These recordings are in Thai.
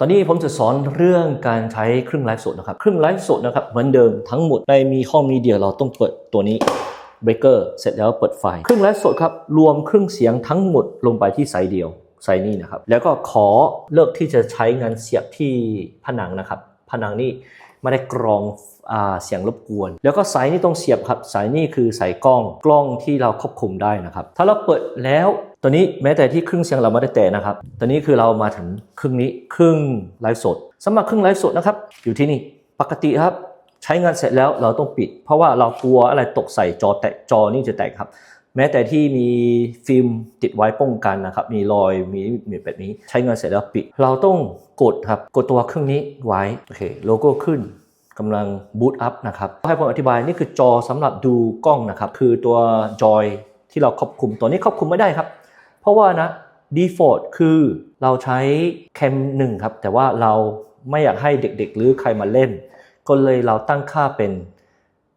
ตอนนี้ผมจะสอนเรื่องการใช้เครื่องไลฟ์สดนะครับ เครื่องไลฟ์สดนะครับเหมือนเดิมทั้งหมดในมีห้องมีเดียเราต้องเปิดตัวนี้เบรกเกอร์เสร็จแล้วเปิดไฟ เครื่องไลฟ์สดครับรวมเครื่องเสียงทั้งหมดลงไปที่ไซส์เดียวไซส์นี้นะครับ แล้วก็ขอเลิกที่จะใช้งานเสียบที่ผนังนะครับ ผนังนี่ไม่ได้กรองเสียงรบกวน แล้วก็สายนี่ต้องเสียบครับ สายนี่คือสายกล้องกล้องที่เราควบคุมได้นะครับ ถ้าเราเปิดแล้ว ตัวนี้แม้แต่ที่ครื่งเสียงเราไม่ได้แตะนะครับตัวนี้คือเรามาถึงครึ่งนี้ครึ่งไลฟ์สดสำหรับครึ่งไลฟ์สดนะครับ อยู่ที่นี่ปกติครับใช้งานเสร็จแล้วเราต้องปิด เพราะว่าเรากลัวอะไรตกใส่จอแตกจอนี่จะแตกครับ แม้แต่ที่มีฟิล์มติดไว้ป้องกันนะครับ มีรอยมีมีแบบนี้ ใช้งานเสร็จแล้วปิด เราต้องกดครับกดตัวเครื่องนี้ไว้โอเคโลโก้ขึ้นกำลังบูตอัพนะครับให้ผมอธิบายนี่คือจอสำหรับดูกล้องนะครับ คือตัวจอยที่เราควบคุมตัวนี้ควบคุมไม่ได้ครับ เพราะว่านะ default คือเราใช้แคมหนึ่งครับ แต่ว่าเราไม่อยากให้เด็กๆ หรือใครมาเล่น ก็เลยเราตั้งค่าเป็น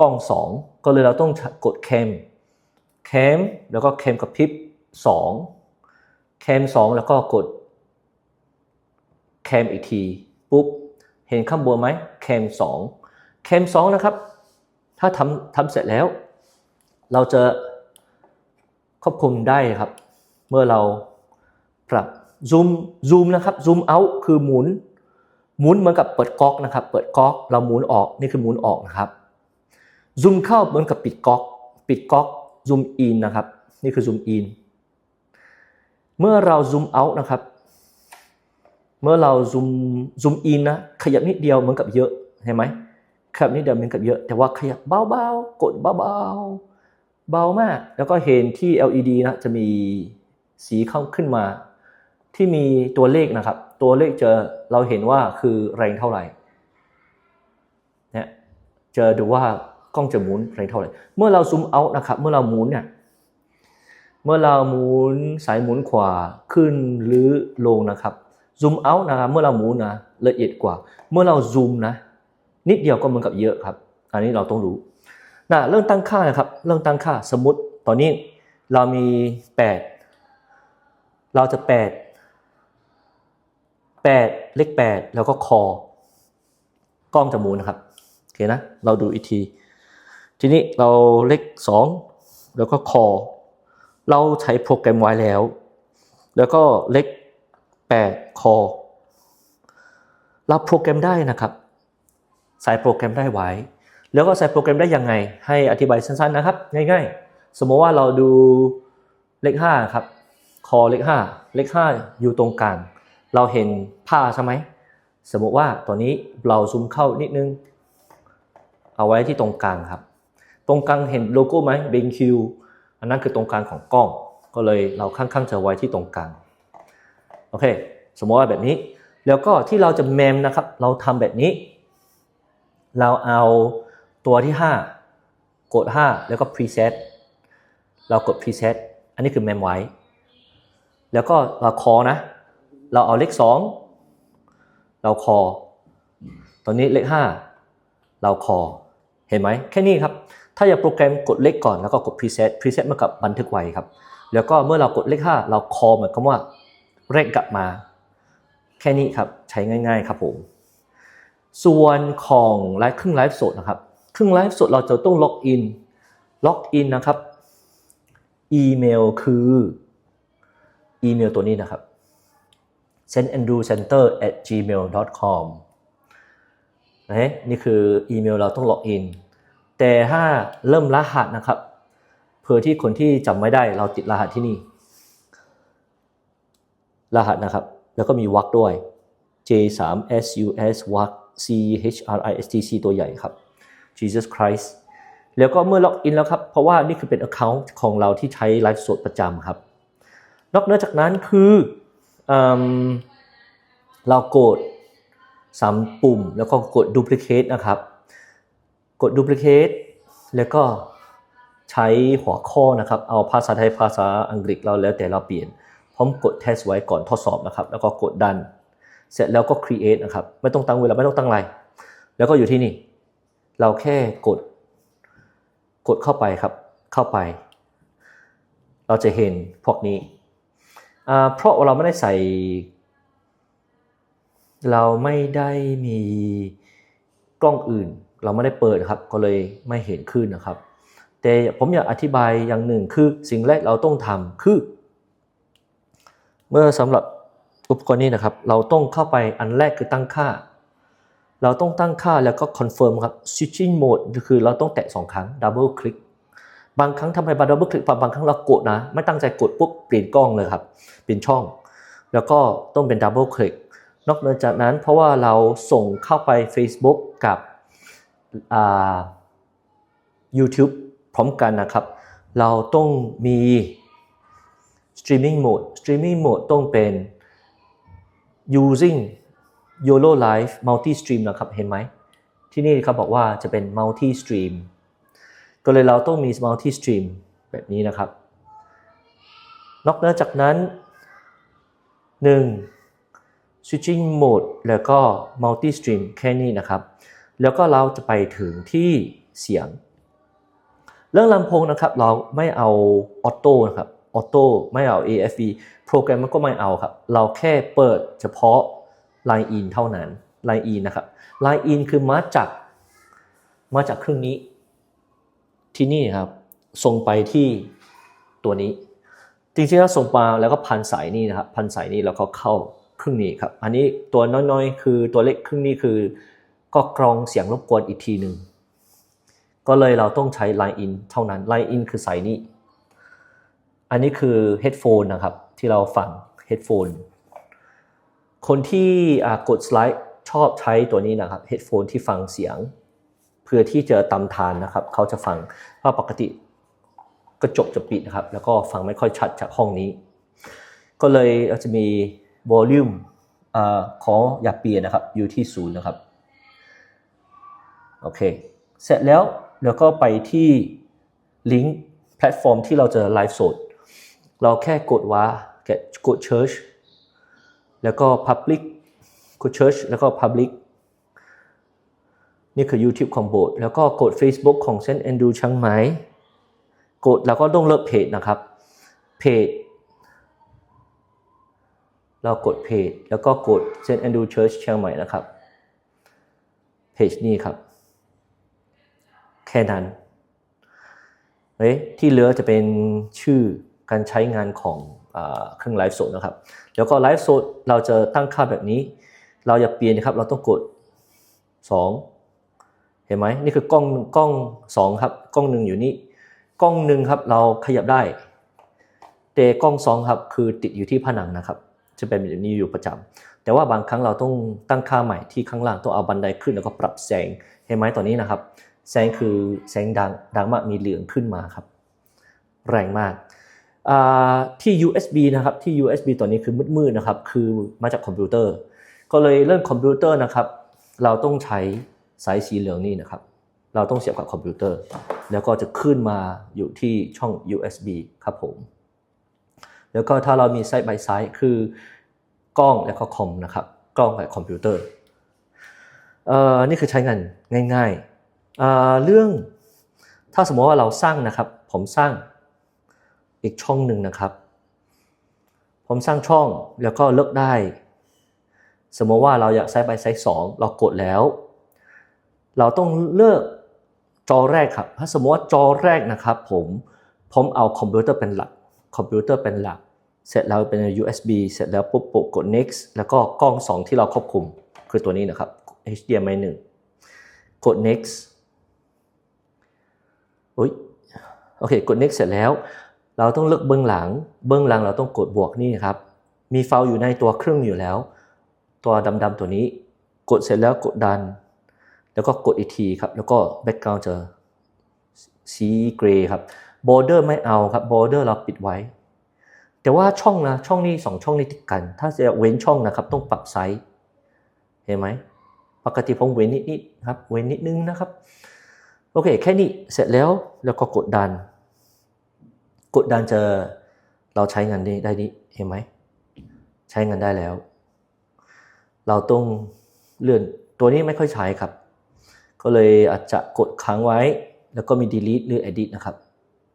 กล้อง 2 ก็เลยเราต้องกดแคมแคมแล้วก็แคมกับพริบ2แคม2 แล้วก็กดแคมอีกทีปุ๊บเห็นข้างบนไหมแคม2แคม2นะครับ ถ้าทำทำเสร็จแล้ว เราจะควบคุมได้ครับ เมื่อเราปรับซูมซูมนะครับซูมเอาคือหมุน หมุนเหมือนกับเปิดก๊อกนะครับ เปิดก๊อกเราหมุนออกนี่คือหมุนออกนะครับซูมเข้าเหมือนกับปิดก๊อก ปิดก๊อกซูมอินนะครับ นี่คือซูมอินเมื่อเราซูมเอานะครับ เมื่อเราซูมซูมอินนะขยับนิดเดียวเหมือนกับเยอะเห็นไหมขยับนิดเดียวเหมือนกับเยอะ แต่ว่าขยับเบาๆกดเบาๆเบามาก แล้วก็เห็นที่ LED นะจะมี สีเข้าขึ้นมา ที่มีตัวเลขนะครับ ตัวเลขจะเราเห็นว่าคือแรงเท่าไหร่เนี่ยจะดูว่ากล้องจะหมุนแรงเท่าไหร่ เมื่อเราซูมเอาท์นะครับ เมื่อเราหมุนเนี่ยเมื่อเราหมุนสายหมุนขวาขึ้นหรือลงนะครับซูมเอาท์นะครับเมื่อเราหมุนนะละเอียดกว่า เมื่อเราซูมนะ นิดเดียวก็เหมือนกับเยอะครับ อันนี้เราต้องรู้นะเรื่องตั้งค่านะครับ เรื่องตั้งค่าสมมติตอนนี้เรามี 8 เราจะ8 8เลข8แล้วก็คอกล้องจมุนนะครับโอเคนะเราดูอีกทีทีนี้เราเลข2แล้วก็คอเราใช้โปรแกรมไว้แล้ว แล้วก็เลข8คอเราโปรแกรมได้นะครับ ใส่โปรแกรมได้ไว้ แล้วก็ใส่โปรแกรมได้ยังไง ให้อธิบายสั้นๆนะครับ ง่ายๆ สมมติว่าเราดูเลข5ครับ คอเลข5เลข5อยู่ตรงกลาง เราเห็นผ้าใช่ไหมสมมติว่าตัวนี้เราซูมเข้านิดนึง เอาไว้ที่ตรงกลางครับ ตรงกลางเห็นโลโก้ไหม BenQ อันนั้นคือตรงกลางของกล้อง ก็เลยเราข้างๆจะไว้ที่ตรงกลางโอเค สมมติว่าแบบนี้ แล้วก็ที่เราจะเมมนะครับ เราทำแบบนี้ เราเอาตัวที่ 5 กด 5 แล้วก็ preset เรากด preset อันนี้คือเมมไว้ แล้วก็เราคอนะ เราเอาเลข2เราคอ ตอนนี้เลข5เราคอ เห็นไหมแค่นี้ครับ ถ้าอยากโปรแกรมกดเลขก่อนแล้วก็กด preset preset เมือนกับบันทึกไว้ครับ แล้วก็เมื่อเรากดเลข5เราคอเหมือนกับว่าเร่งกลับมา แค่นี้ครับใช้ง่าย ๆ ครับผม ส่วนของไลฟ์ครึ่งไลฟ์สดนะครับ ครึ่งไลฟ์สดเราจะต้องล็อกอิน ล็อกอินนะครับ อีเมลคือ อีเมลตัวนี้นะครับ sendandrewcenter at gmail com นะนี่คืออีเมลเราต้องล็อกอิน แต่ถ้าเริ่มรหัสนะครับเพื่อที่คนที่จำไม่ได้เราติดรหัสที่นี่ รหัสนะครับ แล้วก็มีวรรคด้วย J 3 S U S วรรค C H R I S T C ตัวใหญ่ครับ Jesus Christ แล้วก็เมื่อล็อกอินแล้วครับ เพราะว่านี่คือเป็น Account ของเราที่ใช้ไลฟ์สดประจำครับ นอกเหนือจากนั้นคือเอเรากดสามปุ่ม แล้วก็กด Duplicate นะครับ กด Duplicate แล้วก็ใช้หัวข้อนะครับ เอาภาษาไทยภาษาอังกฤษเราแล้วแต่เราเปลี่ยน พร้อมกด test ไว้ก่อนทดสอบนะครับ แล้วก็กดดัน เสร็จแล้วก็ create นะครับ ไม่ต้องตั้งเวลาไม่ต้องตั้งอะไรแล้วก็อยู่ที่นี่ เราแค่กด กดเข้าไปครับ เข้าไป เราจะเห็นพวกนี้ เพราะเราไม่ได้ใส่ เราไม่ได้มีกล้องอื่น เราไม่ได้เปิดครับ ก็เลยไม่เห็นขึ้นนะครับ แต่ผมอยากอธิบายอย่างหนึ่งคือสิ่งแรกเราต้องทำคือ เมื่อสำหรับอุปกรณ์นี้นะครับ เราต้องเข้าไปอันแรกคือตั้งค่า เราต้องตั้งค่าแล้วก็คอนเฟิร์มครับ switching mode คือเราต้องแตะสองครั้ง double click บางครั้งทำไมบาร์ดับเบิลคลิกบางครั้งเรากดนะ ไม่ตั้งใจกดปุ๊บเปลี่ยนกล้องเลยครับ เปลี่ยนช่อง แล้วก็ต้องเป็นดับเบิลคลิกนอกจากนั้นเพราะว่าเราส่งเข้าไป Facebook กับอ่า YouTube พร้อมกันนะครับ เราต้องมี streaming mode streaming mode ต้องเป็น using YOLO Live multi stream นะครับ เห็นไหม ที่นี่เขาบอกว่าจะเป็น multi stream ก็เลยเราต้องมี multi stream แบบนี้นะครับ นอกเหนือจากนั้น 1. switching mode แล้วก็ multi stream แค่นี้นะครับ แล้วก็เราจะไปถึงที่เสียง เรื่องลำโพงนะครับเราไม่เอาออโต้นะครับออโต้ไม่เอา AFV โปรแกรมมันก็ไม่เอาครับ เราแค่เปิดเฉพาะ Line in เท่านั้น Line in นะครับ Line in คือมาจากมาจากเครื่องนี้ ที่นี่ครับส่งไปที่ตัวนี้ จริงๆแล้วส่งมาแล้วก็พันสายนี่นะครับพันสายนี่แล้วก็เข้าครึ่งนี้ครับ อันนี้ตัวน้อยๆ คือตัวเล็กครึ่งนี้คือ ก็กรองเสียงรบกวนอีกทีหนึ่งก็เลยเราต้องใช้ Line in เท่านั้น Line in คือสายนี้ อันนี้คือ headphone นะครับ ที่เราฟัง headphone คนที่กดสไลด์ชอบใช้ตัวนี้นะครับ headphone ที่ฟังเสียง เพื่อที่จะตำทานนะครับ เขาจะฟังเพราะปกติกระจกจะปิดนะครับ แล้วก็ฟังไม่ค่อยชัดจากห้องนี้ ก็เลยจะมี volume อขออย่าเปลี่ยนนะครับ อยู่ที่ศูนย์นะครับ โอเค เสร็จแล้วแล้วก็ไปที่ลิงก์แพลตฟอร์มที่เราจะไลฟ์สด เราแค่กดว่าแกกด Search แล้วก็ Public กด Search แล้วก็ Public นี่คือ YouTube ของโบสถ์แล้วก็กด Facebook ของเซนแอนดูช่างไหมกดแล้วก็ต้องเลิกเพจนะครับเพจเรากดเพจแล้วก็กดเซนแอนดูเชิร์ชเชียงใหม่นะครับเพจนี้ครับ แค่นั้นเฮ้ยที่เหลือจะเป็นชื่อการใช้งานของเครื่องไลฟ์สดนะครับ แล้วก็ไลฟ์สดเราจะตั้งค่าแบบนี้ เราอย่าเปลี่ยนนะครับ เราต้องกด 2 เห็นไหมนี่คือกล้องกล้อง2ครับ กล้องหนึ่งอยู่นี่กล้องหนึ่งครับเราขยับได้แต่กล้องสองครับคือติดอยู่ที่ผนังนะครับ จะเป็นแบบนี้อยู่ประจำแต่ว่าบางครั้งเราต้องตั้งค่าใหม่ที่ข้างล่างต้องเอาบันไดขึ้นแล้วก็ปรับแสงเห็นไหมตอนนี้นะครับ แสงคือแสงดังดังมากมีเหลืองขึ้นมาครับ แรงมากที่ USB นะครับที่ USB ตัวนี้คือมืดๆนะครับ คือมาจากคอมพิวเตอร์ ก็เลยเรื่องคอมพิวเตอร์นะครับ เราต้องใช้ สายสีเหลืองนี่นะครับ เราต้องเสียบกับคอมพิวเตอร์ แล้วก็จะขึ้นมาอยู่ที่ช่อง USB ครับผม แล้วก็ถ้าเรามีไซด์ by ไซด์คือกล้องแล้วก็คอมนะครับ กล้องกับคอมพิวเตอร์เอ่อนี่คือใช้งานง่ายๆเอ่อเรื่องถ้าสมมติว่าเราสร้างนะครับ ผมสร้างอีกช่องหนึ่งนะครับ ผมสร้างช่องแล้วก็เลิกได้ สมมติว่าเราอยากไซด์ by ไซด์สองเรากดแล้ว เราต้องเลือกจอแรกครับ ถ้าสมมติว่าจอแรกนะครับ ผมผมเอาคอมพิวเตอร์เป็นหลัก คอมพิวเตอร์เป็นหลัก เสร็จแล้วเป็น USB เสร็จแล้วปุ๊บปุ๊บกด next แล้วก็กล้อง 2 ที่เราควบคุมคือตัวนี้นะครับ HDMI 1 กด next อุ้ยโอเค กด next เสร็จแล้ว เราต้องเลือกเบื้องหลัง เบื้องหลังเราต้องกดบวกนี่ครับ มีไฟล์อยู่ในตัวเครื่องอยู่แล้ว ตัวดำๆตัวนี้ กดเสร็จแล้วกดดัน แล้วก็กดอีกทีครับ แล้วก็ background จะสีเกรย์ครับ border ไม่เอาครับ border เราปิดไว้ แต่ว่าช่องนะช่องนี้สองช่องนี้ติดกัน ถ้าจะเว้นช่องนะครับ ต้องปรับไซส์เห็นไหมปกติผมเว้นนิดๆครับเว้นนิดนึงนะครับโอเคแค่นี้เสร็จแล้วแล้วก็กดดัน กดดันจะเราใช้งานได้ได้นี้เห็นไหมใช้งานได้แล้ว เราต้องเลื่อนตัวนี้ไม่ค่อยใช้ครับ ก็เลยอาจจะกดค้างไว้ แล้วก็มี delete หรือ edit นะครับ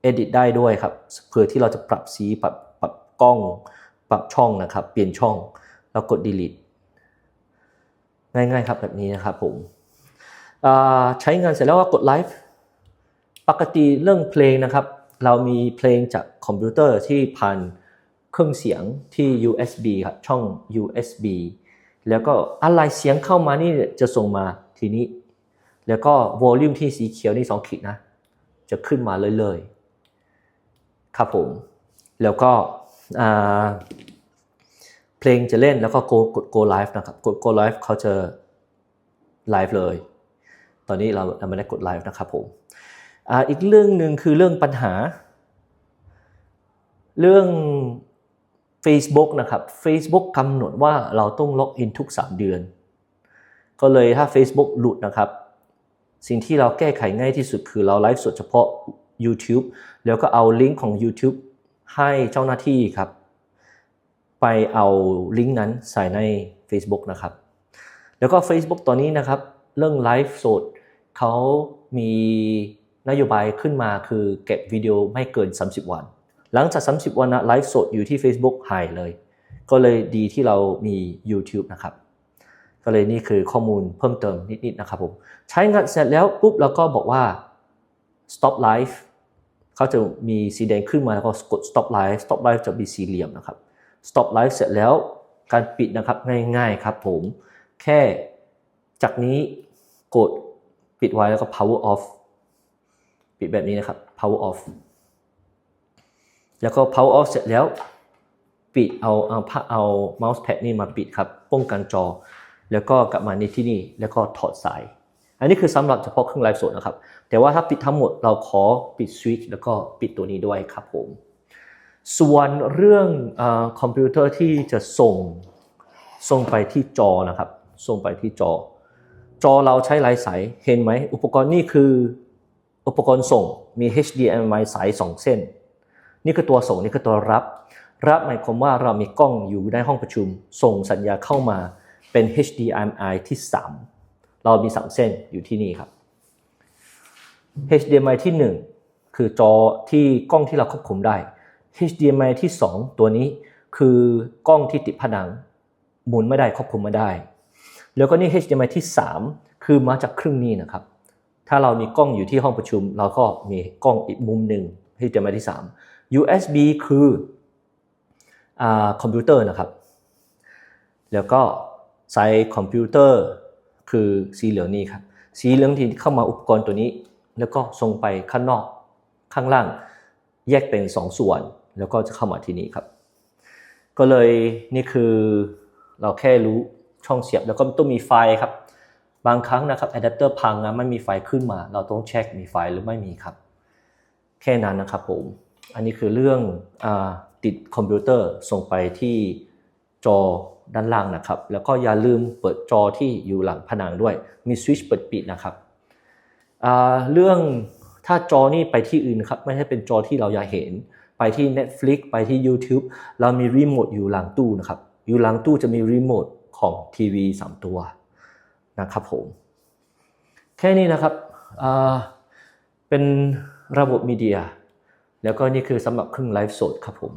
edit ได้ด้วยครับเพื่อที่เราจะปรับสีปรับปรับกล้อง ปรับช่องนะครับ เปลี่ยนช่อง แล้วกด delete ง่ายๆครับแบบนี้นะครับผมใช้งานเสร็จแล้วก็กดไลฟ์ปกติเรื่องเพลงนะครับ เรามีเพลงจากคอมพิวเตอร์ที่ผ่านเครื่องเสียงที่ USB ครับช่อง USB แล้วก็อะไรเสียงเข้ามานี่จะส่งมาทีนี้ แล้วก็วลลุ่มที่สีเขียวนี่สองขีดนะ จะขึ้นมาเลยๆ ครับผม แล้วก็เพลงจะเล่นแล้วก็ go กด go live นะครับ กด go live เขาจะไลฟ์เลย ตอนนี้เราเราไม่ได้กดไลฟ์นะครับผมออีกเรื่องหนึ่งคือเรื่องปัญหา เรื่อง Facebook นะครับ Facebook กำหนดว่าเราต้องล็อกอินทุก 3 เดือน ก็เลยถ้า Facebook หลุดนะครับ สิ่งที่เราแก้ไขง่ายที่สุดคือเราไลฟ์สดเฉพาะ YouTube แล้วก็เอาลิงก์ของ YouTube ให้เจ้าหน้าที่ครับ ไปเอาลิงก์นั้นใส่ใน Facebook นะครับ แล้วก็ Facebook ตอนนี้นะครับ เรื่องไลฟ์สดเขามีนโยบายขึ้นมาคือเก็บวิดีโอไม่เกิน 30 วัน หลังจาก 30 วันนะไลฟ์สดอยู่ที่ Facebook หายเลย ก็เลยดีที่เรามี YouTube นะครับ ก็เลยนี่คือข้อมูลเพิ่มเติมนิดๆนะครับผมใช้งานเสร็จแล้วปุ๊บเราก็บอกว่า stop live เขาจะมีสีแดงขึ้นมาแล้วก็กด stop live stop live จะมีสี่เหลี่ยมนะครับ stop live เสร็จแล้วการปิดนะครับง่ายๆครับผมแค่จากนี้กดปิดไว้แล้วก็ power off ปิดแบบนี้นะครับ power off แล้วก็ power off เสร็จแล้ว ปิดเอาเอาผ้าเอา mouse pad นี่มาปิดครับ ป้องกันจอ แล้วก็กลับมาในที่นี่แล้วก็ถอดสาย อันนี้คือสำหรับเฉพาะเครื่องไลฟ์สดนะครับ แต่ว่าถ้าปิดทั้งหมดเราขอปิดสวิตช์แล้วก็ปิดตัวนี้ด้วยครับผม ส่วนเรื่องอคอมพิวเตอร์ที่จะส่งส่งไปที่จอนะครับ ส่งไปที่จอ จอเราใช้หลายสายเห็นไหม อุปกรณ์นี่คืออุปกรณ์ส่งมี HDMI สาย 2 เส้น นี่คือตัวส่งนี่คือตัวรับ รับหมายความว่าเรามีกล้องอยู่ในห้องประชุม ส่งสัญญาเข้ามา เป็น HDMI ที่ 3 เรามี 3 เส้นอยู่ที่นี่ครับ HDMI ที่ 1 คือจอที่กล้องที่เราควบคุมได้ HDMI ที่ 2 ตัวนี้คือกล้องที่ติดผนังหมุนไม่ได้ควบคุมไม่ได้ แล้วก็นี่ HDMI ที่ 3 คือมาจากครื่งนี้นะครับ ถ้าเรามีกล้องอยู่ที่ห้องประชุม เราก็มีกล้องอีกมุมหนึ่ง HDMI ที่ 3 USB คืออคอมพิวเตอร์นะครับ แล้วก็ ใส่คอมพิวเตอร์คือสีเหลืองนี่ครับ สีเหลืองที่เข้ามาอุปกรณ์ตัวนี้ แล้วก็ส่งไปข้างนอกข้างล่างแยกเป็น2ส่วน แล้วก็จะเข้ามาที่นี่ครับ ก็เลยนี่คือเราแค่รู้ช่องเสียบแล้วก็ต้องมีไฟครับ บางครั้งนะครับอะแดปเตอร์พังนะไม่มีไฟขึ้นมา เราต้องเช็คมีไฟหรือไม่มีครับ แค่นั้นนะครับผม อันนี้คือเรื่องอติดคอมพิวเตอร์ส่งไปที่จอ ด้านล่างนะครับ แล้วก็อย่าลืมเปิดจอที่อยู่หลังผนังด้วย มีสวิตช์เปิดปิดนะครับ เรื่องถ้าจอนี่ไปที่อื่นครับ ไม่ใช่เป็นจอที่เราอยากเห็น ไปที่ Netflix ไปที่ YouTube เรามีรีโมทอยู่หลังตู้นะครับ อยู่หลังตู้จะมีรีโมทของทีวี3ตัวนะครับผม แค่นี้นะครับ เป็นระบบมีเดีย แล้วก็นี่คือสำหรับครื่งไลฟ์สดครับผม